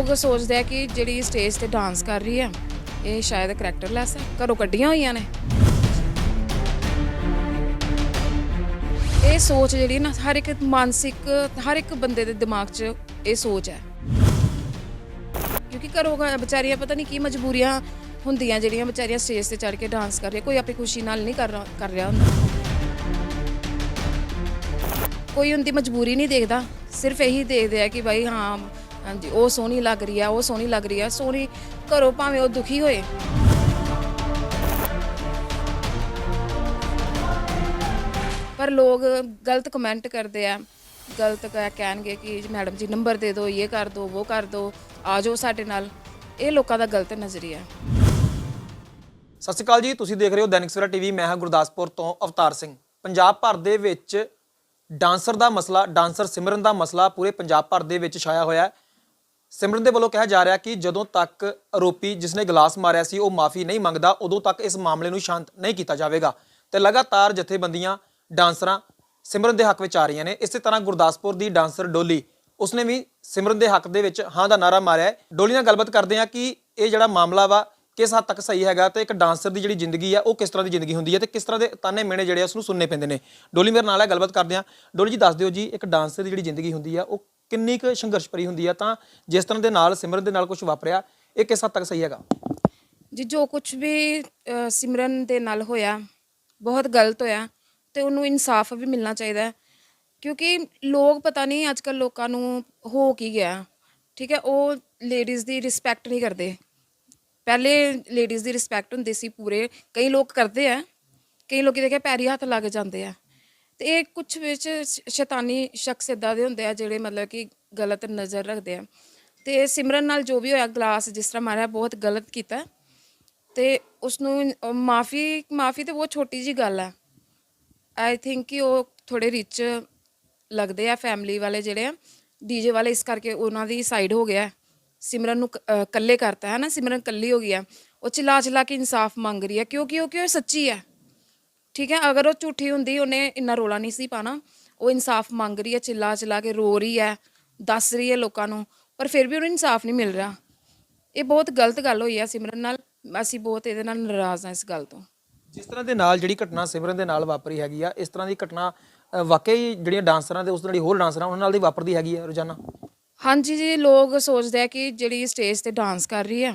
ਲੋਕ ਸੋਚਦੇ ਆ ਕਿ ਜਿਹੜੀ ਸਟੇਜ ਤੇ ਡਾਂਸ ਕਰ ਰਹੀ ਹੈ ਇਹ ਸ਼ਾਇਦ ਕਰੈਕਟਰਲੈਸ ਹੈ ਘਰੋਂ ਕੱਢੀਆਂ ਹੋਈਆਂ ਨੇ। ਇਹ ਸੋਚ ਜਿਹੜੀ ਨਾ, ਹਰ ਇੱਕ ਮਾਨਸਿਕ, ਹਰ ਇੱਕ ਬੰਦੇ ਦੇ ਦਿਮਾਗ 'ਚ ਇਹ ਸੋਚ ਹੈ। ਕਿਉਂਕਿ ਘਰੋਂ ਗ- ਵਿਚਾਰੀਆਂ ਪਤਾ ਨਹੀਂ ਕੀ ਮਜਬੂਰੀਆਂ ਹੁੰਦੀਆਂ ਜਿਹੜੀਆਂ ਵਿਚਾਰੀਆਂ ਸਟੇਜ ਤੇ ਚੜ ਕੇ ਡਾਂਸ ਕਰ ਰਹੀਆਂ, ਕੋਈ ਆਪਣੀ ਖੁਸ਼ੀ ਨਾਲ ਨਹੀਂ ਕਰ ਰਿਹਾ- ਕਰ ਰਿਹਾ ਹੁੰਦਾ। ਕੋਈ ਉਹਦੀ ਮਜਬੂਰੀ ਨਹੀਂ ਦੇਖਦਾ, ਸਿਰਫ ਇਹੀ ਦੇਖਦੇ ਆ ਕਿ ਭਾਈ ਹਾਂ ਹਾਂਜੀ, ਉਹ ਸੋਹਣੀ ਲੱਗ ਰਹੀ ਆ, ਉਹ ਸੋਹਣੀ ਲੱਗ ਰਹੀ ਆ, ਸੋਹਣੀ ਘਰੋਂ ਭਾਵੇਂ ਉਹ ਦੁਖੀ ਹੋਏ। ਪਰ ਲੋਕ ਗਲਤ ਕਮੈਂਟ ਕਰਦੇ ਆ, ਗਲਤ ਕਹਿ- ਕਹਿਣਗੇ ਕਿ ਮੈਡਮ ਜੀ ਨੰਬਰ ਦੇ ਦਿਓ, ਇਹ ਕਰ ਦਿਓ, ਉਹ ਕਰ ਦਿਓ, ਆ ਜਾਓ ਸਾਡੇ ਨਾਲ। ਇਹ ਲੋਕਾਂ ਦਾ ਗਲਤ ਨਜ਼ਰੀਆ ਸਤਿ ਸ਼੍ਰੀ ਅਕਾਲ ਜੀ, ਤੁਸੀਂ ਦੇਖ ਰਹੇ ਹੋ ਦੈਨਿਕ ਸਵੇਰਾ ਟੀਵੀ, ਮੈਂ ਹਾਂ ਗੁਰਦਾਸਪੁਰ ਤੋਂ ਅਵਤਾਰ ਸਿੰਘ। ਪੰਜਾਬ ਭਰ ਦੇ ਵਿੱਚ ਡਾਂਸਰ ਦਾ ਮਸਲਾ, ਡਾਂਸਰ ਸਿਮਰਨ ਦਾ ਮਸਲਾ ਪੂਰੇ ਪੰਜਾਬ ਭਰ ਦੇ ਵਿੱਚ ਛਾਇਆ ਹੋਇਆ ਹੈ। ਸਿਮਰਨ ਦੇ ਵੱਲੋਂ ਕਿਹਾ ਜਾ ਰਿਹਾ ਕਿ ਜਦੋਂ ਤੱਕ ਆਰੋਪੀ ਜਿਸਨੇ ਗਲਾਸ ਮਾਰਿਆ ਸੀ, ਉਹ ਮਾਫੀ ਨਹੀਂ ਮੰਗਦਾ, ਉਦੋਂ ਤੱਕ ਇਸ ਮਾਮਲੇ ਨੂੰ ਸ਼ਾਂਤ ਨਹੀਂ ਕੀਤਾ ਜਾਵੇਗਾ। ਤੇ ਲਗਾਤਾਰ ਜਥੇਬੰਦੀਆਂ, ਡਾਂਸਰਾਂ ਸਿਮਰਨ ਦੇ ਹੱਕ ਵਿੱਚ ਆ ਰਹੀਆਂ ਨੇ। ਇਸੇ ਤਰ੍ਹਾਂ ਗੁਰਦਾਸਪੁਰ ਦੀ ਡਾਂਸਰ ਡੋਲੀ, ਉਸਨੇ ਵੀ ਸਿਮਰਨ ਦੇ ਹੱਕ ਦੇ ਵਿੱਚ ਹਾਂ ਦਾ ਨਾਰਾ ਮਾਰਿਆ ਹੈ। ਡੋਲੀ ਨਾਲ ਗੱਲਬਾਤ ਕਰਦੇ ਹਾਂ ਕਿ ਇਹ ਜਿਹੜਾ ਮਾਮਲਾ ਵਾ ਕਿਸ ਹੱਦ ਤੱਕ ਸਹੀ ਹੈਗਾ ਤੇ ਇੱਕ ਡਾਂਸਰ ਦੀ ਜਿਹੜੀ ਜ਼ਿੰਦਗੀ ਆ ਉਹ ਕਿਸ ਤਰ੍ਹਾਂ ਦੀ ਜ਼ਿੰਦਗੀ ਹੁੰਦੀ ਹੈ ਤੇ ਕਿਸ ਤਰ੍ਹਾਂ ਦੇ ਤਾਨੇ ਮਿਹਣੇ ਜਿਹੜੇ ਆ ਉਸ ਨੂੰ ਸੁਣਨੇ ਪੈਂਦੇ ਨੇ। ਡੋਲੀ ਮੇਰੇ ਨਾਲ ਹੈ ਗੱਲਬਾਤ ਕਰਦੇ ਹਾਂ। ਡੋਲੀ ਜੀ ਦੱਸ ਦਿਓ ਜੀ ਇੱਕ ਡਾਂਸਰ ਦੀ ਜਿਹੜੀ ਜ਼ਿੰਦਗੀ ਹੁੰਦੀ ਆ ਉਹ ਕਿੰਨੀ ਕੁ ਸੰਘਰਸ਼ ਭਰੀ ਹੁੰਦੀ ਆ? ਤਾਂ ਜਿਸ ਤਰ੍ਹਾਂ ਦੇ ਨਾਲ ਸਿਮਰਨ ਦੇ ਨਾਲ ਕੁਝ ਵਾਪਰਿਆ ਇਹ ਕਿਸ ਹੱਦ ਤੱਕ ਸਹੀ ਹੈਗਾ? ਜੀ ਜੋ ਕੁਝ ਵੀ ਅ, ਸਿਮਰਨ ਦੇ ਨਾਲ ਹੋਇਆ ਬਹੁਤ ਗਲਤ ਹੋਇਆ ਤੇ ਉਹਨੂੰ ਇਨਸਾਫ ਵੀ ਮਿਲਣਾ ਚਾਹੀਦਾ ਹੈ। ਕਿਉਂਕਿ ਲੋਕ ਪਤਾ ਨਹੀਂ ਅੱਜ ਕੱਲ ਲੋਕਾਂ ਨੂੰ ਹੋ ਕੀ ਗਿਆ। ਠੀਕ ਹੈ ਉਹ ਲੇਡੀਜ਼ ਦੀ ਰਿਸਪੈਕਟ ਨਹੀਂ ਕਰਦੇ। ਪਹਿਲੇ ਲੇਡੀਜ਼ ਦੀ ਰਿਸਪੈਕਟ ਹੁੰਦੀ ਸੀ ਪੂਰੇ। ਕਈ ਲੋਕ ਕਰਦੇ ਆ, ਕਈ ਲੋਕੀ ਦੇਖਿਆ ਪੈਰੀ ਹੱਥ ਲੱਗ ਜਾਂਦੇ ਆ। ਤੇ ਇਹ ਕੁਝ ਵਿੱਚ ਸ਼ੈਤਾਨੀ ਸ਼ਖਸ ਇਦਾਂ ਦੇ ਹੁੰਦੇ ਆ ਜਿਹੜੇ ਮਤਲਬ ਕਿ ਗਲਤ ਨਜ਼ਰ ਰੱਖਦੇ ਆ। ਤੇ ਸਿਮਰਨ ਨਾਲ ਜੋ ਵੀ ਹੋਇਆ, ਗਲਾਸ ਜਿਸ ਤਰ੍ਹਾਂ ਮਾਰਿਆ, ਬਹੁਤ ਗਲਤ ਕੀਤਾ। ਤੇ ਉਸ ਨੂੰ ਮਾਫੀ ਮਾਫੀ ਤੇ ਬਹੁਤ ਛੋਟੀ ਜੀ ਗੱਲ ਹੈ ਆਈ ਥਿੰਕ ਕਿ ਉਹ ਥੋੜੇ ਰਿਚ ਲੱਗਦੇ ਆ ਫੈਮਿਲੀ ਵਾਲੇ ਜਿਹੜੇ ਆ। ਡੀਜੇ ਵਾਲੇ ਇਸ ਕਰਕੇ ਉਹਨਾਂ ਦੀ ਸਾਈਡ ਹੋ ਗਿਆ। ਸਿਮਰਨ ਨੂੰ ਕ- ਅਹ ਇਕੱਲੇ ਕਰਤਾ ਹੈ ਨਾ ਸਿਮਰਨ ਇਕੱਲੀ ਹੋ ਗਈ ਆ। ਉਹ ਚਿਲਾ ਚਿਲਾ ਕੇ ਇਨਸਾਫ ਮੰਗ ਰਹੀ ਹੈ ਕਿਉਂਕਿ ਉਹ ਕਿ ਉਹ ਸੱਚੀ ਹੈ ਠੀਕ ਹੈ ਅਗਰ ਉਹ ਝੂਠੀ ਹੁੰਦੀ ਉਹਨੇ ਇੰਨਾ ਰੋਲਾ ਨਹੀਂ ਸੀ ਪਾਣਾ। ਉਹ ਇਨਸਾਫ ਮੰਗ ਰਹੀ ਹੈ ਚਿਲਾ ਚਿਲਾ ਕੇ ਰੋ ਰਹੀ ਹੈ ਦੱਸ ਰਹੀ ਹੈ ਲੋਕਾਂ ਨੂੰ ਪਰ ਫਿਰ ਵੀ ਉਹਨੂੰ ਇਨਸਾਫ ਨਹੀਂ ਮਿਲ ਰਿਹਾ। ਇਹ ਬਹੁਤ ਗਲਤ ਗੱਲ ਹੋਈ ਹੈ ਸਿਮਰਨ ਨਾਲ। ਅਸੀਂ ਬਹੁਤ ਇਹਦੇ ਨਾਲ ਨਾਰਾਜ਼ ਹਾਂ ਇਸ ਗੱਲ ਤੋਂ। ਜਿਸ ਤਰ੍ਹਾਂ ਦੇ ਨਾਲ ਜਿਹੜੀ ਘਟਨਾ ਸਿਮਰਨ ਦੇ ਨਾਲ ਵਾਪਰੀ ਹੈਗੀ ਆ ਇਸ ਤਰ੍ਹਾਂ ਦੀ ਘਟਨਾ ਅ, ਵਾਕਈ ਜਿਹੜੀਆਂ ਡਾਂਸਰਾਂ ਦੇ ਉਸ ਨਾਲ ਜਿਹੜੀ ਹੋਰ ਡਾਂਸਰਾਂ ਉਹਨਾਂ ਨਾਲ ਦੀ ਵਾਪਰਦੀ ਹੈਗੀ ਆ ਰੋਜ਼ਾਨਾ? ਹਾਂਜੀ ਜੀ, ਲੋਕ ਸੋਚਦੇ ਆ ਕਿ ਜਿਹੜੀ ਸਟੇਜ ਤੇ ਡਾਂਸ ਕਰ ਰਹੀ ਹੈ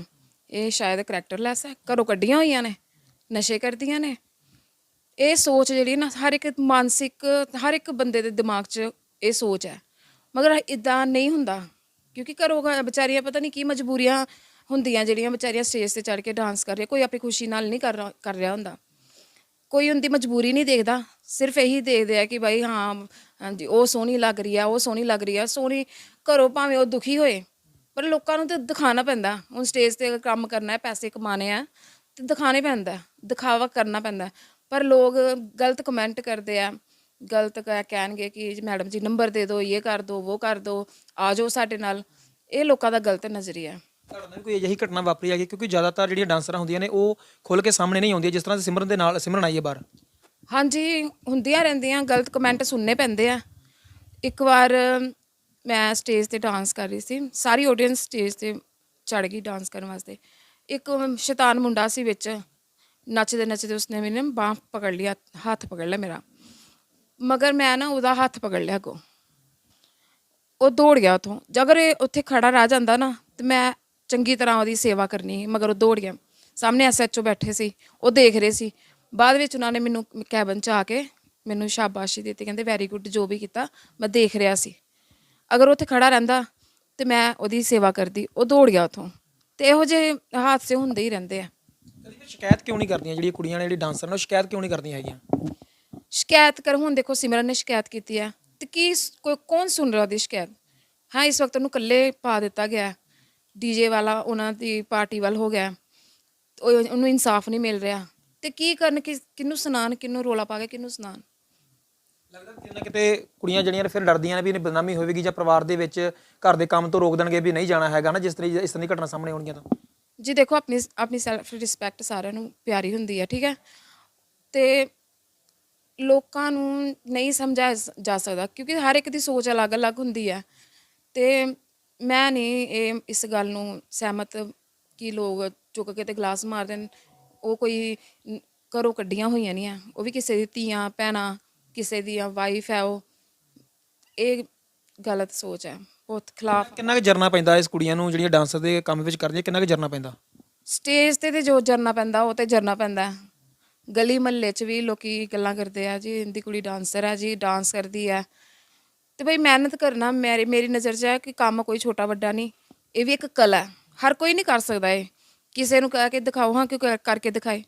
ਇਹ ਸ਼ਾਇਦ ਕਰੈਕਟਰਲੈਸ ਹੈ ਘਰੋਂ ਕੱਢੀਆਂ ਹੋਈਆਂ ਨੇ, ਨਸ਼ੇ ਕਰਦੀਆਂ ਨੇ। ਇਹ ਸੋਚ ਜਿਹੜੀ ਨਾ, ਹਰ ਇੱਕ ਮਾਨਸਿਕ, ਹਰ ਇੱਕ ਬੰਦੇ ਦੇ ਦਿਮਾਗ 'ਚ ਇਹ ਸੋਚ ਹੈ। ਮਗਰ ਇਦਾਂ ਨਹੀਂ ਹੁੰਦਾ, ਕਿਉਂਕਿ ਘਰੋਂ ਵਿਚਾਰੀਆਂ ਪਤਾ ਨਹੀਂ ਕੀ ਮਜਬੂਰੀਆਂ ਹੁੰਦੀਆਂ ਜਿਹੜੀਆਂ ਵਿਚਾਰੀਆਂ ਸਟੇਜ ਤੇ ਚੜ ਕੇ ਡਾਂਸ ਕਰ ਰਹੀਆਂ, ਕੋਈ ਆਪਣੀ ਖੁਸ਼ੀ ਨਾਲ ਨਹੀਂ ਕਰ ਰਿਹਾ ਹੁੰਦਾ। ਕੋਈ ਉਹਦੀ ਮਜਬੂਰੀ ਨਹੀਂ ਦੇਖਦਾ। ਸਿਰਫ ਇਹੀ ਦੇਖਦੇ ਆ ਕਿ ਭਾਈ ਹਾਂ, ਹਾਂਜੀ, ਉਹ ਸੋਹਣੀ ਲੱਗ ਰਹੀ ਆ, ਉਹ ਸੋਹਣੀ ਲੱਗ ਰਹੀ ਆ, ਸੋਹਣੀ ਘਰੋਂ ਭਾਵੇਂ ਉਹ ਦੁਖੀ ਹੋਏ, ਪਰ ਲੋਕਾਂ ਨੂੰ ਤੇ ਦਿਖਾਣਾ ਪੈਂਦਾ। ਹੁਣ ਸਟੇਜ ਤੇ ਕੰਮ ਕਰਨਾ ਹੈ, ਪੈਸੇ ਕਮਾਣੇ ਆ, ਤੇ ਦਿਖਾਣੇ ਪੈਂਦਾ ਦਿਖਾਵਾ ਕਰਨਾ ਪੈਂਦਾ ਪਰ ਲੋਕ ਗਲਤ ਕਮੈਂਟ ਕਰਦੇ ਆ, ਗਲਤ ਕਹਿ- ਕਹਿਣਗੇ ਕਿ ਮੈਡਮ ਜੀ ਨੰਬਰ ਦੇ ਦਿਓ, ਇਹ ਕਰ ਦਿਓ, ਉਹ ਕਰ ਦਿਓ, ਆ ਜਾਓ ਸਾਡੇ ਨਾਲ। ਇਹ ਲੋਕਾਂ ਦਾ ਗਲਤ ਨਜ਼ਰੀਆ ਹੈ। ਤੁਹਾਡੇ ਕੋਈ ਅਜਿਹੀ ਘਟਨਾ ਵਾਪਰੀ ਹੈਗੀ, ਕਿਉਂਕਿ ਜ਼ਿਆਦਾਤਰ ਜਿਹੜੀਆਂ ਡਾਂਸਰਾਂ ਹੁੰਦੀਆਂ ਨੇ, ਉਹ ਖੁੱਲ ਕੇ ਸਾਹਮਣੇ ਨਹੀਂ ਆਉਂਦੀਆਂ, ਜਿਸ ਤਰ੍ਹਾਂ ਸਿਮਰਨ ਦੇ ਨਾਲ, ਸਿਮਰਨ ਆਈ ਹੈ ਬਾਹਰ। ਹਾਂਜੀ, ਹੁੰਦੀਆਂ ਰਹਿੰਦੀਆਂ, ਗਲਤ ਕਮੈਂਟ ਸੁਣਨੇ ਪੈਂਦੇ ਆ। ਇੱਕ ਵਾਰ ਮੈਂ ਸਟੇਜ ਤੇ ਡਾਂਸ ਕਰ ਰਹੀ ਸੀ, ਸਾਰੀ ਆਡੀਅנס ਸਟੇਜ ਤੇ ਚੜ ਗਈ ਡਾਂਸ ਕਰਨ ਵਾਸਤੇ। ਇੱਕ ਸ਼ੈਤਾਨ ਮੁੰਡਾ ਸੀ ਵਿੱਚ, ਨੱਚਦੇ ਨੱਚਦੇ ਉਸਨੇ ਮੈਨੂੰ ਬਾਹ ਪਕੜ ਲਿਆ, ਹੱਥ ਪਕੜ ਲਿਆ ਮੇਰਾ। ਮਗਰ ਮੈਂ ਨਾ ਉਹਦਾ ਹੱਥ ਪਕੜ ਲਿਆ ਅੱਗੋਂ। ਉਹ ਦੌੜ ਗਿਆ ਉਥੋਂ। ਜੇਕਰ ਉੱਥੇ ਖੜਾ ਰਹਿ ਜਾਂਦਾ ਨਾ, ਤੇ ਮੈਂ ਚੰਗੀ ਤਰ੍ਹਾਂ ਉਹਦੀ ਸੇਵਾ ਕਰਨੀ ਮਗਰ ਉਹ ਦੌੜ ਗਿਆ ਸਾਹਮਣੇ ਐਸਐਚਓ ਬੈਠੇ ਸੀ ਉਹ ਦੇਖ ਰਹੇ ਸੀ। ਬਾਅਦ ਵਿੱਚ ਉਹਨਾਂ ਨੇ ਮੈਨੂੰ ਕੈਬਨ ਚ ਆ ਕੇ ਮੈਨੂੰ ਸ਼ਾਬਾਸ਼ੀ ਦਿੱਤੀ ਕਹਿੰਦੇ ਵੈਰੀ ਗੁੱਡ ਜੋ ਵੀ ਕੀਤਾ ਮੈਂ ਦੇਖ ਰਿਹਾ ਸੀ। ਅਗਰ ਉੱਥੇ ਖੜਾ ਰਹਿੰਦਾ ਤੇ ਮੈਂ ਉਹਦੀ ਸੇਵਾ ਕਰਦੀ ਉਹ ਦੌੜ ਗਿਆ ਉਥੋਂ। ਤੇ ਇਹੋ ਜਿਹੇ ਹਾਦਸੇ ਹੁੰਦੇ ਹੀ ਰਹਿੰਦੇ ਆ। ਕਦੀ ਫਿਰ ਸ਼ਿਕਾਇਤ ਕਿਉਂ ਨਹੀਂ ਕਰਦੀਆਂ ਜਿਹੜੀਆਂ ਕੁੜੀਆਂ ਨੇ ਜਿਹੜੀ ਡਾਂਸਰ ਨੇ ਉਹ ਸ਼ਿਕਾਇਤ ਕਿਉਂ ਨਹੀਂ ਕਰਦੀਆਂ ਹੈਗੀਆਂ? ਸ਼ਿਕਾਇਤ ਕਰ ਹੁਣ ਦੇਖੋ ਸਿਮਰਨ ਨੇ ਸ਼ਿਕਾਇਤ ਕੀਤੀ ਹੈ ਤੇ ਕੀ ਸ- ਕੋਈ ਕੌਣ ਸੁਣ ਰਿਹਾ ਉਹਦੀ ਸ਼ਿਕਾਇਤ? ਹਾਂ ਇਸ ਵਕਤ ਉਹਨੂੰ ਇਕੱਲੇ ਪਾ ਦਿੱਤਾ ਗਿਆ। ਡੀਜੇ ਵਾਲਾ ਉਹਨਾਂ ਦੀ ਪਾਰਟੀ ਵੱਲ ਹੋ ਗਿਆ। ਉਹ- ਉਹਨੂੰ ਇਨਸਾਫ ਨਹੀਂ ਮਿਲ ਰਿਹਾ। ਤੇ ਕੀ ਕਰਨ ਕਿ ਕਿਹਨੂੰ ਸੁਣਾਣ ਕਿਹਨੂੰ ਰੋਲਾ ਪਾ ਕੇ ਕਿਹਨੂੰ ਸੁਣਾਣ ਲੱਗਦਾ ਕਿਤੇ ਨਾ ਕਿਤੇ ਕੁੜੀਆਂ ਜਿਹੜੀਆਂ ਨੇ ਫਿਰ ਡਰਦੀਆਂ ਨੇ ਵੀ ਇਹਨੇ ਬਦਨਾਮੀ ਹੋਵੇਗੀ ਜਾਂ ਪਰਿਵਾਰ ਦੇ ਵਿੱਚ ਘਰ ਦੇ ਕੰਮ ਤੋਂ ਰੋਕ ਦੇਣਗੇ ਵੀ ਨਹੀਂ ਜਾਣਾ ਹੈਗਾ ਨਾ ਜਿਸ ਤਰ੍ਹਾਂ ਇਸ ਤਰ੍ਹਾਂ ਦੀ ਘਟਨਾ ਸਾਹਮਣੇ ਆਉਣਗੀਆਂ ਤਾਂ। ਜੀ ਦੇਖੋ ਆਪਣੀ ਆਪਣੀ ਸੈਲਫ ਰਿਸਪੈਕਟ ਸਾਰਿਆਂ ਨੂੰ ਪਿਆਰੀ ਹੁੰਦੀ ਹੈ ਠੀਕ ਹੈ? ਤੇ ਲੋਕਾਂ ਨੂੰ ਨਹੀਂ ਸਮਝਾਇਆ ਸ- ਜਾ ਸਕਦਾ ਕਿਉਂਕਿ ਹਰ ਇੱਕ ਦੀ ਸੋਚ ਅਲੱਗ-ਅਲੱਗ ਹੁੰਦੀ ਹੈ। ਤੇ ਮੈਂ ਨਹੀਂ ਇਹ ਇਸ ਗੱਲ ਨੂੰ ਸਹਿਮਤ ਕਿ ਲੋਕ ਚੁੱਕ ਕੇ ਤੇ ਗਲਾਸ ਮਾਰ ਦੇਣ। ਉਹ ਕੋਈ ਨ- ਘਰੋਂ ਕੱਢੀਆਂ ਹੋਈਆਂ ਨਹੀਂ ਆ। ਉਹ ਵੀ ਕਿਸੇ ਦੀ ਧੀਆਂ ਭੈਣਾਂ ਕਿਸੇ ਦੀਆਂ ਵਾਈਫ ਹੈ ਉਹ। ਇਹ ਗਲਤ ਸੋਚ ਹੈ ਬਹੁਤ ਖਿਲਾਫ। ਕਿੰਨਾ ਕੁ ਜਰਨਾ ਪੈਂਦਾ ਇਸ ਕੁੜੀਆਂ ਨੂੰ ਜਿਹੜੀਆਂ ਡਾਂਸਰ ਦੇ ਕੰਮ ਵਿੱਚ ਕਰਦੀਆਂ? ਕਿੰਨਾ ਕੁ ਜਰਨਾ ਪੈਂਦਾ? ਸਟੇਜ ਤੇ ਤੇ ਜੋ ਜਰਨਾ ਪੈਂਦਾ ਉਹ ਤੇ ਜਰਨਾ ਪੈਂਦਾ। ਹੈ। ਗਲੀ ਮਹੱਲੇ 'ਚ ਵੀ ਲੋਕੀ ਗੱਲਾਂ ਕਰਦੇ ਆ ਜੀ ਇਹਦੀ ਕੁੜੀ ਡਾਂਸਰ ਹੈ ਜੀ ਡਾਂਸ ਕਰਦੀ ਹੈ ਤੇ ਬਈ ਮਿਹਨਤ ਕਰਨਾ ਮੇਰੀ ਮੇਰੀ ਨਜ਼ਰ 'ਚ ਹੈ ਕਿ ਕੰਮ ਕੋਈ ਛੋਟਾ ਵੱਡਾ ਨਹੀਂ ਇਹ ਵੀ ਇੱਕ ਕਲਾ ਹੈ। ਹਰ ਕੋਈ ਨਹੀਂ ਕਰ ਸਕਦਾ ਇਹ। ਕਿਸੇ ਨੂੰ ਕਹਿ ਕੇ ਦਿਖਾਓ ਹਾਂ ਕਿ ਕਰ- ਕਰਕੇ ਦਿਖਾਏ।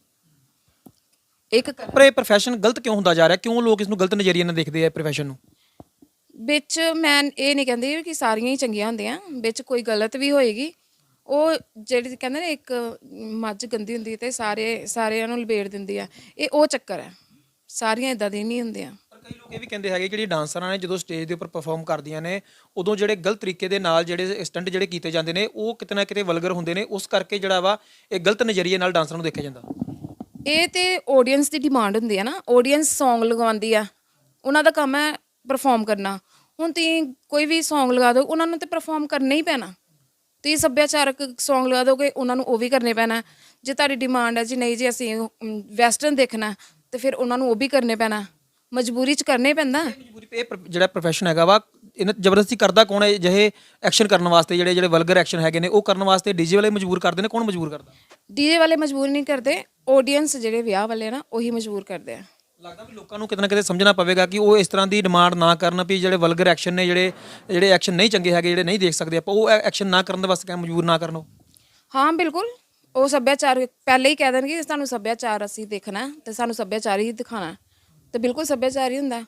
ਇੱਕ ਕਲਾ ਪਰ ਇਹ profession ਗਲਤ ਕਿਉਂ ਹੁੰਦਾ ਜਾ ਰਿਹਾ? ਕਿਉਂ ਲੋਕ ਇਸ ਨੂੰ ਗਲਤ ਨਜ਼ਰੀਏ ਨਾਲ ਦੇਖਦੇ ਆ profession ਨੂੰ? ਵਿੱਚ ਮੈਂ ਇਹ ਨਹੀਂ ਕਹਿੰਦੀ ਕਿ ਸਾਰੀਆਂ ਹੀ ਚੰਗੀਆਂ ਹੁੰਦੀਆਂ ਵਿੱਚ ਕੋਈ ਗਲਤ ਵੀ ਹੋਏਗੀ। ਉਹ ਜਿਹੜੀ ਕਹਿੰਦੇ ਨੇ ਇੱਕ ਮੱਝ ਗੰਦੀ ਹੁੰਦੀ ਤੇ ਸਾਰੇ ਸਾਰਿਆਂ ਨੂੰ ਲਬੇੜ ਦਿੰਦੀ ਆ। ਇਹ ਉਹ ਚੱਕਰ ਹੈ। ਸਾਰੀਆਂ ਇਦਾਂ ਦੀ ਨਹੀਂ ਹੁੰਦੀਆਂ। ਕਈ ਲੋਕ ਇਹ ਵੀ ਕਹਿੰਦੇ ਹੈਗੇ ਜਿਹੜੀ ਡਾਂਸਰਾਂ ਨੇ ਜਦੋਂ ਸਟੇਜ ਦੇ ਉੱਪਰ ਪਰਫਾਰਮ ਕਰਦੀਆਂ ਨੇ, ਉਦੋਂ ਜਿਹੜੇ ਗਲਤ ਤਰੀਕੇ ਦੇ ਨਾਲ ਜਿਹੜੇ ਸਟੰਟ ਜਿਹੜੇ ਕੀਤੇ ਜਾਂਦੇ ਨੇ, ਉਹ ਕਿਤੇ ਕਿਤੇ ਵਲਗਰ ਹੁੰਦੇ ਨੇ, ਉਸ ਕਰਕੇ ਜਿਹੜਾ ਵਾ ਇਹ ਗਲਤ ਨਜ਼ਰੀਏ ਨਾਲ ਡਾਂਸਰਾਂ ਨੂੰ ਦੇਖਿਆ ਜਾਂਦਾ। ਇਹ ਤੇ ਆਡੀਅנס ਦੀ ਡਿਮਾਂਡ ਹੁੰਦੀ ਹੈ ਨਾ ਆਡੀਅנס Song ਲਗਵਾਉਂਦੀ ਆ, ਉਹਨਾਂ ਦਾ ਕੰਮ ਹੈ ਪਰਫਾਰਮ ਕਰਨਾ। ਹੁਣ ਤੁਸੀਂ ਕੋਈ ਵੀ Song ਲਗਾ ਦੋ ਉਹਨਾਂ ਨੂੰ ਤੇ ਪਰਫਾਰਮ ਕਰਨਾ ਹੀ ਪੈਣਾ। ਤੁਸੀਂ ਸੱਭਿਆਚਾਰਕ Song ਲਗਾ ਦੋਗੇ ਉਹਨਾਂ ਨੂੰ ਉਹ ਵੀ ਕਰਨੇ ਪੈਣਾ। ਜੇ ਤੁਹਾਡੀ ਡਿਮਾਂਡ ਹੈ ਜੀ, ਨਹੀਂ ਜੀ, ਅਸੀਂ ਵੈਸਟਰਨ ਦੇਖਣਾ, ਤੇ ਫਿਰ ਉਹਨਾਂ ਨੂੰ ਉਹ ਵੀ ਕਰਨੇ ਪੈਣਾ। ਮਜਬੂਰੀ 'ਚ ਕਰਨੇ ਪੈਂਦਾ। ਮਜਬੂਰੀ ਇਹ ਪ੍ਰ- ਜਿਹੜਾ profession ਹੈਗਾ ਵਾ ਇਹਨਾਂ ਜ਼ਬਰਦਸਤੀ ਕਰਦਾ ਕੌਣ ਹੈ? ਜਿਹੇ ਐਕਸ਼ਨ ਕਰਨ ਵਾਸਤੇ ਜਿਹੜੇ ਜਿਹੜੇ ਵਲਗਰ ਐਕਸ਼ਨ ਹੈਗੇ ਨੇ ਉਹ ਕਰਨ ਵਾਸਤੇ ਡੀਜੇ ਵਾਲੇ ਮਜਬੂਰ ਕਰਦੇ ਨੇ ਕੌਣ ਮਜਬੂਰ ਕਰਦਾ? ਡੀਜੇ ਵਾਲੇ ਮਜਬੂਰ ਨਹੀਂ ਕਰਦੇ ਆਡੀਅנס ਜਿਹੜੇ ਵਿਆਹ ਵਾਲੇ ਨਾ ਉਹੀ ਮਜਬੂਰ ਕਰਦੇ ਆ। ਲੱਗਦਾ ਵੀ ਲੋਕਾਂ ਨੂੰ ਕਿਤੇ ਨਾ ਕਿਤੇ ਸਮਝਣਾ ਪਵੇਗਾ ਕਿ ਉਹ ਇਸ ਤਰ੍ਹਾਂ ਦੀ ਡਿਮਾਂਡ ਨਾ ਕਰਨ ਵੀ ਜਿਹੜੇ ਵਲਗਰ ਐਕਸ਼ਨ ਨੇ ਜਿਹੜੇ ਜਿਹੜੇ ਐਕਸ਼ਨ ਨਹੀਂ ਚੰਗੇ ਹੈਗੇ ਜਿਹੜੇ ਨਹੀਂ ਦੇਖ ਸਕਦੇ ਆਪਾਂ ਉਹ ਐਕਸ਼ਨ ਨਾ ਕਰਨ ਦੇ ਵਾਸਤੇ ਕਿਆ ਮਜਬੂਰ ਨਾ ਕਰਨ? ਉਹ ਹਾਂ ਬਿਲਕੁਲ। ਉਹ ਸੱਭਿਆਚਾਰ ਪਹਿਲੇ ਹੀ ਕਹਿ ਦੇਣਗੇ ਕਿ ਸਾਨੂੰ ਸੱਭਿਆਚਾਰ ਅਸੀਂ ਦੇਖਣਾ ਹੈ ਤੇ ਸਾਨੂੰ ਸੱਭਿਆਚਾਰ ਹੀ ਦਿਖਾਣਾ ਹੈ। ਤੇ ਬਿਲਕੁਲ ਸੱਭਿਆਚਾਰ ਹੀ ਹੁੰਦਾ।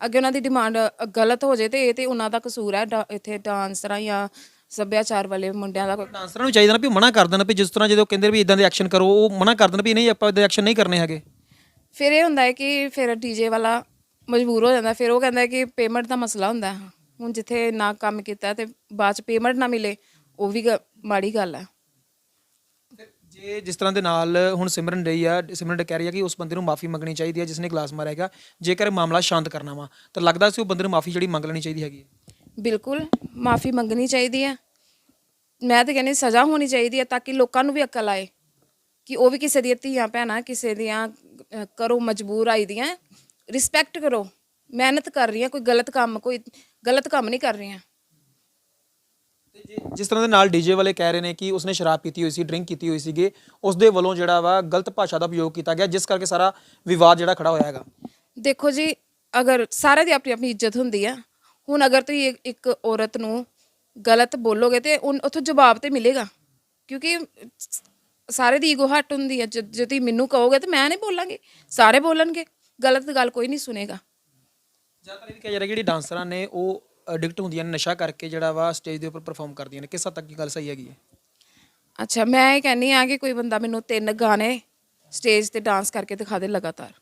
ਅੱਗੇ ਉਹਨਾਂ ਦੀ ਡਿਮਾਂਡ ਗਲਤ ਹੋ ਜੇ ਤੇ ਇਹ ਤੇ ਉਹਨਾਂ ਦਾ ਕਸੂਰ ਹੈ ਡਾ- ਇੱਥੇ ਡਾਂਸਰਾਂ ਜਾਂ ਸੱਭਿਆਚਾਰ ਵਾਲੇ ਮੁੰਡਿਆਂ ਦਾ ਕੋਈ- ਡਾਂਸਰਾਂ ਨੂੰ ਚਾਹੀਦਾ ਨਾ ਵੀ ਮਨਾ ਕਰ ਦੇਣ ਵੀ ਜਿਸ ਤਰ੍ਹਾਂ ਜਦੋਂ ਕਹਿੰਦੇ ਵੀ ਇਦਾਂ ਦੇ ਐਕਸ਼ਨ ਕਰੋ ਉਹ ਮਨਾ ਕਰ ਦੇਣ ਵੀ ਨਹੀਂ ਆਪਾਂ ਇਦਾਂ ਐਕਸ਼ਨ ਨਹੀਂ ਕਰਨੇ ਹੈਗੇ ਫਿਰ ਇਹ ਹੁੰਦਾ ਹੈ ਕਿ ਫਿਰ ਡੀਜੇ ਵਾਲਾ ਮਜਬੂਰ ਹੋ ਜਾਂਦਾ ਫਿਰ ਉਹ ਕਹਿੰਦਾ ਹੈ ਕਿ ਪੇਮੈਂਟ ਦਾ ਮਸਲਾ ਹੁੰਦਾ ਹੈ। ਹੁਣ ਜਿੱਥੇ ਨਾ ਕੰਮ ਕੀਤਾ ਤੇ ਬਾਅਦ ਚ ਪੇਮੈਂਟ ਨਾ ਮਿਲੇ ਉਹ ਵੀ ਗ- ਮਾੜੀ ਗੱਲ ਹੈ ਜੇ ਜਿਸ ਤਰ੍ਹਾਂ ਦੇ ਨਾਲ ਹੁਣ ਸਿਮਰਨ ਰਹੀ ਆ ਸਿਮਰਨ ਕਹਿ ਰਹੀ ਆ ਕਿ ਉਸ ਬੰਦੇ ਨੂੰ ਮਾਫੀ ਮੰਗਣੀ ਚਾਹੀਦੀ ਹੈ ਜਿਸ ਨੇ ਗਲਾਸ ਮਾਰਿਆ ਹੈਗਾ ਜੇਕਰ ਮਾਮਲਾ ਸ਼ਾਂਤ ਕਰਨਾ ਵਾ ਤਾਂ ਲੱਗਦਾ ਸੀ ਉਹ ਬੰਦੇ ਨੂੰ ਮਾਫੀ ਜਿਹੜੀ ਮੰਗ ਲੈਣੀ ਚਾਹੀਦੀ ਹੈਗੀ ਹੈ ਬਿਲਕੁਲ ਮਾਫੀ ਮੰਗਣੀ ਚਾਹੀਦੀ ਹੈ ਮੈਂ ਤਾਂ ਕਹਿੰਦੀ ਸਜ਼ਾ ਹੋਣੀ ਚਾਹੀਦੀ ਹੈ ਤਾਂ ਕਿ ਲੋਕਾਂ ਨੂੰ ਵੀ ਅਕਲ ਆਏ ਕਿ ਉਹ ਵੀ ਕਿਸੇ ਦੀਆਂ ਧੀਆਂ ਭੈਣਾਂ ਕਿਸੇ ਦੀਆਂ ਅਹ, ਕਰੋ ਮਜਬੂਰ ਆਈ ਦੀਆਂ। ਰਿਸਪੈਕਟ ਕਰੋ। ਮਿਹਨਤ ਕਰ ਰਹੀ ਹਾਂ ਕੋਈ ਗਲਤ ਕੰਮ ਕੋਈ ਗਲਤ ਕੰਮ ਨਹੀਂ ਕਰ ਰਹੀਆਂ। ਤੇ ਜਿਸ ਤਰ੍ਹਾਂ ਦੇ ਨਾਲ ਡੀਜੇ ਵਾਲੇ ਕਹਿ ਰਹੇ ਨੇ ਕਿ ਉਸਨੇ ਸ਼ਰਾਬ ਪੀਤੀ ਹੋਈ ਸੀ ਡਰਿੰਕ ਕੀਤੀ ਹੋਈ ਸੀਗੇ ਉਸ ਦੇ ਵੱਲੋਂ ਜਿਹੜਾ ਵਾ ਗਲਤ ਭਾਸ਼ਾ ਦਾ ਉਪਯੋਗ ਕੀਤਾ ਗਿਆ ਜਿਸ ਕਰਕੇ ਸਾਰਾ ਵਿਵਾਦ ਜਿਹੜਾ ਖੜਾ ਹੋਇਆ ਹੈਗਾ। ਦੇਖੋ ਜੀ ਅਗਰ ਸਾਰਿਆਂ ਦੀ ਆਪਣੀ ਆਪਣੀ ਇੱਜ਼ਤ ਹੁੰਦੀ ਆ ਹੁਣ ਅਗਰ ਤੁਸੀਂ ਇੱਕ- ਇੱਕ ਔਰਤ ਨੂੰ ਗਲਤ ਬੋਲੋਗੇ ਤੇ ਉਨ- ਉੱਥੋਂ ਜਵਾਬ ਤੇ ਮਿਲੇਗਾ ਕਿਉਂਕਿ ਸ- ਸਾਰੇ ਦੀ ਈਗੋ ਹਟ ਹੁੰਦੀ ਹੈ ਜੇ ਜੇ ਤੁਸੀਂ ਮੈਨੂੰ ਕਹੋਗੇ ਤੇ ਮੈਂ ਨਹੀਂ ਬੋਲਾਂਗੀ ਸਾਰੇ ਬੋਲਣਗੇ ਗਲਤ ਗੱਲ ਕੋਈ ਨਹੀਂ ਸੁਨੇਗਾ। ਜ਼ਿਆਦਾਤਰ ਇਹ ਵੀ ਕਿਹਾ ਜਾ ਰਿਹਾ ਕਿ ਜਿਹੜੀ ਡਾਂਸਰਾਂ ਨੇ ਉਹ ਐਡਿਕਟ ਹੁੰਦੀਆਂ ਨੇ ਨਸ਼ਾ ਕਰਕੇ ਜਿਹੜਾ ਵਾ ਸਟੇਜ ਦੇ ਉੱਪਰ ਪਰਫਾਰਮ ਕਰਦੀਆਂ ਨੇ। ਕਿਸ ਹੱਦ ਤੱਕ ਦੀ ਗੱਲ ਸਹੀ ਹੈਗੀ ਹੈ? ਅੱਛਾ, ਮੈਂ ਇਹ ਕਹਿੰਨੀ ਆ ਕਿ ਕੋਈ ਬੰਦਾ ਮੈਨੂੰ ਤਿੰਨ ਗਾਣੇ ਸਟੇਜ ਤੇ ਡਾਂਸ ਕਰਕੇ ਦਿਖਾ ਦੇ ਲਗਾਤਾਰ।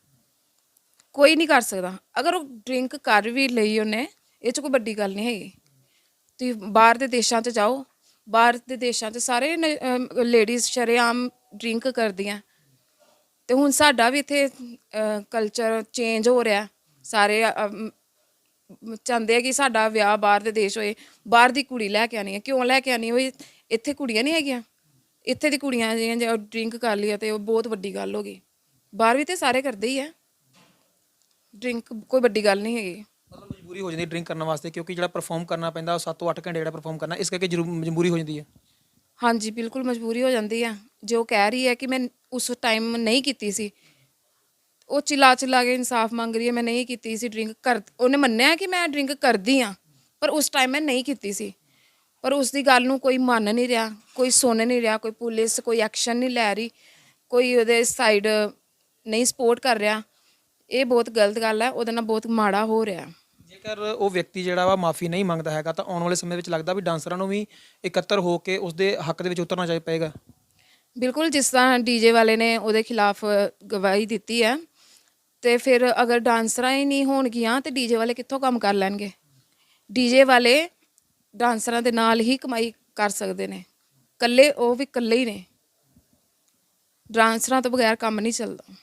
ਕੋਈ ਨਹੀਂ ਕਰ ਸਕਦਾ। ਅਗਰ ਉਹ ਡਰਿੰਕ ਕਰ ਵੀ ਲਈ ਉਹਨੇ, ਇਹ ਚ ਕੋਈ ਵੱਡੀ ਗੱਲ ਨਹੀਂ ਹੈਗੀ। ਤੁਸੀਂ ਬਾਹਰ ਦੇ ਦੇਸ਼ਾਂ 'ਚ ਜਾਓ, ਬਾਹਰ ਦੇ ਦੇਸ਼ਾਂ 'ਚ ਸਾਰੇ ਲੇਡੀਜ਼ ਸ਼ਰੇਆਮ ਡਰਿੰਕ ਕਰਦੀਆਂ। ਤੇ ਹੁਣ ਸਾਡਾ ਵੀ ਇੱਥੇ ਕਲਚਰ ਚੇਂਜ ਹੋ ਰਿਹਾ। ਸਾਰੇ ਚਾਹੁੰਦੇ ਆ ਕਿ ਸਾਡਾ ਵਿਆਹ ਬਾਹਰ ਦੇ ਦੇਸ਼ ਹੋਏ ਬਾਹਰ ਦੀ ਕੁੜੀ ਲੈ ਕੇ ਆਣੀ ਹੈ ਕਿਉਂ ਲੈ ਕੇ ਆਣੀ ਹੋਈ ਇੱਥੇ ਕੁੜੀਆਂ ਨਹੀਂ ਹੈਗੀਆਂ। ਇੱਥੇ ਦੀ ਕੁੜੀਆਂ ਜਿਹੜੀਆਂ ਜੇ ਡਰਿੰਕ ਕਰ ਲਈ ਆ ਤੇ ਉਹ ਬਹੁਤ ਵੱਡੀ ਗੱਲ ਹੋ ਗਈ। ਬਾਹਰ ਵੀ ਤੇ ਸਾਰੇ ਕਰਦੇ ਹੀ ਆ। ਡਰਿੰਕ ਕੋਈ ਵੱਡੀ ਗੱਲ ਨਹੀਂ ਹੈਗੀ। ਮਤਲਬ ਮਜਬੂਰੀ ਹੋ ਜਾਂਦੀ ਡਰਿੰਕ ਕਰਨ ਵਾਸਤੇ ਕਿਉਂਕਿ ਜਿਹੜਾ ਪਰਫਾਰਮ ਕਰਨਾ ਪੈਂਦਾ ਉਹ 7 ਤੋਂ 8 ਘੰਟੇ ਜਿਹੜਾ ਪਰਫਾਰਮ ਕਰਨਾ ਇਸ ਕਰਕੇ ਜ਼ਰੂਰ ਮਜਬੂਰੀ ਹੋ ਜਾਂਦੀ ਹੈ। ਹਾਂਜੀ ਬਿਲਕੁਲ ਮਜਬੂਰੀ ਹੋ ਜਾਂਦੀ ਆ। ਜੋ ਕਹਿ ਰਹੀ ਹੈ ਕਿ ਮੈਂ ਉਸ ਟਾਈਮ ਨਹੀਂ ਕੀਤੀ ਸੀ। ਉਹ ਚਿਲਾ ਚਿਲਾ ਕੇ ਇਨਸਾਫ ਮੰਗ ਰਹੀ ਹੈ ਮੈਂ ਨਹੀਂ ਕੀਤੀ ਸੀ ਡਰਿੰਕ ਕਰ ਉਹਨੇ ਮੰਨਿਆ ਕਿ ਮੈਂ ਡਰਿੰਕ ਕਰਦੀ ਆ ਪਰ ਉਸ ਟਾਈਮ ਮੈਂ ਨਹੀਂ ਕੀਤੀ ਸੀ। ਪਰ ਉਸ ਦੀ ਗੱਲ ਨੂੰ ਕੋਈ ਮੰਨ ਨਹੀਂ ਰਿਹਾ ਕੋਈ ਸੁਣ ਨਹੀਂ ਰਿਹਾ ਕੋਈ ਪੁਲਿਸ ਕੋਈ ਐਕਸ਼ਨ ਨਹੀਂ ਲੈ ਰਹੀ ਕੋਈ ਉਹਦੇ ਸਾਈਡ ਨਹੀਂ ਸਪੋਰਟ ਕਰ ਰਿਹਾ। ਇਹ ਬਹੁਤ ਗਲਤ ਗੱਲ ਹੈ ਉਹਦੇ ਨਾਲ ਬਹੁਤ ਮਾੜਾ ਹੋ ਰਿਹਾ। ਜੇਕਰ ਉਹ ਵਿਅਕਤੀ ਜਿਹੜਾ ਵਾ ਮਾਫੀ ਨਹੀਂ ਮੰਗਦਾ ਹੈਗਾ ਤਾਂ ਆਉਣ ਵਾਲੇ ਸਮੇਂ ਵਿੱਚ ਲੱਗਦਾ ਵੀ ਡਾਂਸਰਾਂ ਨੂੰ ਵੀ ਇਕੱਤਰ ਹੋ ਕੇ ਉਸ ਦੇ ਹੱਕ ਦੇ ਵਿੱਚ ਉਤਰਨਾ ਚਾਹੀ ਪਏਗਾ। ਬਿਲਕੁਲ ਜਿਸ ਤਰ੍ਹਾਂ ਡੀਜੇ ਵਾਲੇ ਨੇ ਉਹਦੇ ਖਿਲਾਫ ਗਵਾਹੀ ਦਿੱਤੀ ਹੈ ਤੇ ਫਿਰ ਅਗਰ ਡਾਂਸਰਾਂ ਹੀ ਨਹੀਂ ਹੋਣਗੀਆਂ ਤੇ ਡੀਜੇ ਵਾਲੇ ਕਿੱਥੋਂ ਕੰਮ ਕਰ ਲੈਣਗੇ? ਡੀਜੇ ਵਾਲੇ ਡਾਂਸਰਾਂ ਦੇ ਨਾਲ ਹੀ ਕਮਾਈ ਕਰ ਸਕਦੇ ਨੇ। ਕੱਲੇ ਉਹ ਵੀ ਕੱਲੇ ਹੀ ਨੇ। ਡਾਂਸਰਾਂ ਤੋਂ ਬਗੈਰ ਕੰਮ ਨਹੀਂ ਚੱਲਦਾ।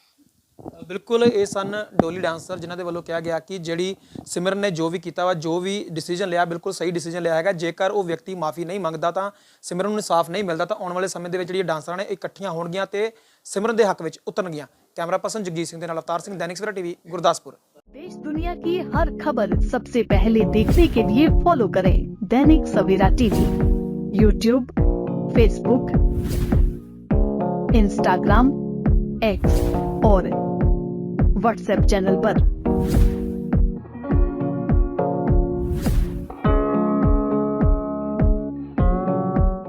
ਬਿਲਕੁਲ ਇਹ ਸਨ ਡੋਲੀ ਡਾਂਸਰ, ਜਿਨ੍ਹਾਂ ਦੇ ਵੱਲੋਂ ਕਿਹਾ ਗਿਆ ਕਿ ਜਿਹੜੀ ਸਿਮਰਨ ਨੇ ਜੋ ਵੀ ਕੀਤਾ ਵਾ, ਜੋ ਵੀ ਡਿਸੀਜਨ ਲਿਆ, ਬਿਲਕੁਲ ਸਹੀ ਡਿਸੀਜਨ ਲਿਆ ਹੈਗਾ। ਜੇਕਰ ਉਹ ਵਿਅਕਤੀ ਮਾਫੀ ਨਹੀਂ ਮੰਗਦਾ ਤਾਂ ਸਿਮਰਨ ਨੂੰ ਇਨਸਾਫ ਨਹੀਂ ਮਿਲਦਾ, ਤਾਂ ਆਉਣ ਵਾਲੇ ਸਮੇਂ ਦੇ ਵਿੱਚ ਜਿਹੜੀਆਂ ਡਾਂਸਰਾਂ ਨੇ ਇਕੱਠੀਆਂ ਹੋਣਗੀਆਂ ਤੇ ਸਿਮਰਨ ਦੇ ਹੱਕ ਵਿੱਚ ਉਤਰਨਗੀਆਂ। कैमरा पर्सन जगजीत सिंह अवतार सिंह, दैनिक सवेरा टीवी, गुरदासपुर। देश दुनिया की हर खबर सबसे पहले देखने के लिए फॉलो करें Dainik Savera TV. YouTube Facebook Instagram X और व्हाट्सएप चैनल पर।